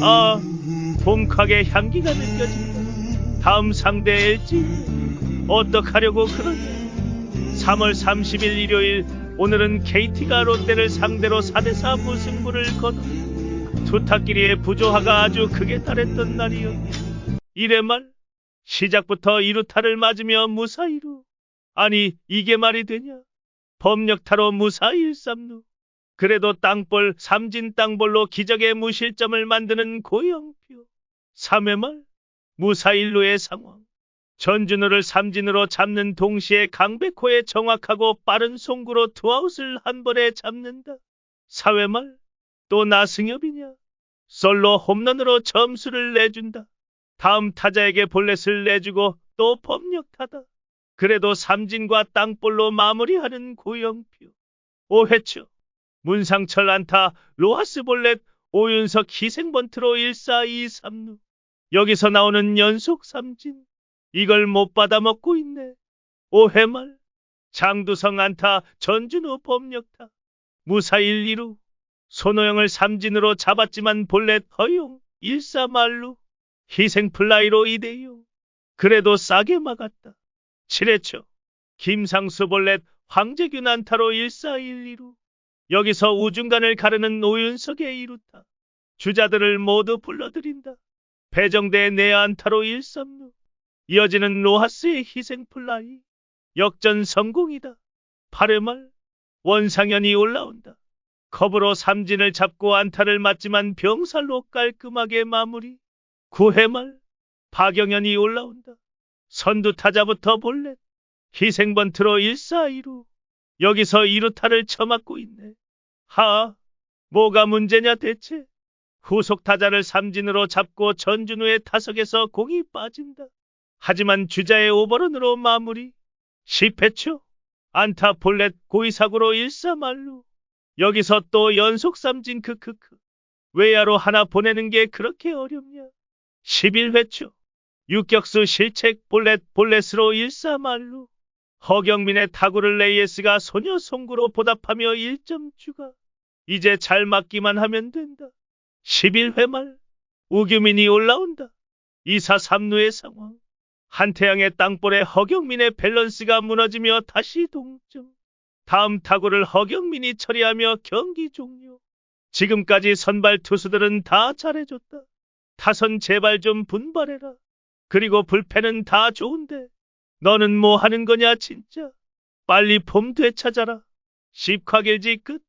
아, 봄카의 향기가 느껴진다. 다음 상대 LG 어떡하려고 그러냐? 3월 30일 일요일 오늘은 KT가 롯데를 상대로 4대4 무승부를 거둬 투타끼리의 부조화가 아주 크게 달했던 날이었다. 이래 말 시작부터 2루타를 맞으며 무사 2루 아니 이게 말이 되냐? 법력타로 무사 1, 3루 그래도 땅볼 삼진 땅볼로 기적의 무실점을 만드는 고영표 3회 말 무사 1루의 상황 전준호를 삼진으로 잡는 동시에 강백호의 정확하고 빠른 송구로 투아웃을 한 번에 잡는다. 4회 말 또 나승엽이냐? 솔로 홈런으로 점수를 내준다. 다음 타자에게 볼넷을 내주고 또 법력타다. 그래도 삼진과 땅볼로 마무리하는 고영표. 5회 초 문상철 안타 로하스 볼넷 오윤석 희생번트로 1사 2, 3루. 여기서 나오는 연속 삼진. 이걸 못 받아 먹고 있네. 5회 말 장두성 안타 전준호 법력타. 무사 1, 2루. 손호영을 삼진으로 잡았지만 볼넷 허용 1사 말루. 희생 플라이로 2대0. 그래도 싸게 막았다. 7회초 김상수 볼넷 황재균 안타로 1사 1, 2루. 여기서 우중간을 가르는 오윤석의 2루타. 주자들을 모두 불러들인다. 배정대 내 안타로 1, 3루. 이어지는 로하스의 희생 플라이. 역전 성공이다. 8회 말 원상현이 올라온다. 컵으로 삼진을 잡고 안타를 맞지만 병살로 깔끔하게 마무리. 9회 말 박영현이 올라온다. 선두 타자부터 볼넷. 희생번트로 1사 2루. 여기서 2루타를 쳐맞고 있네. 하, 뭐가 문제냐 대체? 후속 타자를 삼진으로 잡고 전준우의 타석에서 공이 빠진다. 하지만 주자의 오버런으로 마무리. 10회초 안타 볼넷 고의사구로 1사 말루. 여기서 또 연속 삼진 크크크. 외야로 하나 보내는 게 그렇게 어렵냐? 11회초 유격수 실책 볼넷 볼넷으로 1사 말루. 허경민의 타구를 레이에스가 소녀 송구로 보답하며 1점 추가. 이제 잘 맞기만 하면 된다. 11회 말 우규민이 올라온다. 2사 3루의 상황. 한태양의 땅볼에 허경민의 밸런스가 무너지며 다시 동점. 다음 타구를 허경민이 처리하며 경기 종료. 지금까지 선발 투수들은 다 잘해줬다. 타선 제발 좀 분발해라. 그리고 불펜은 다 좋은데 너는 뭐 하는 거냐 진짜. 빨리 폼 되찾아라. 10화 길지 끝.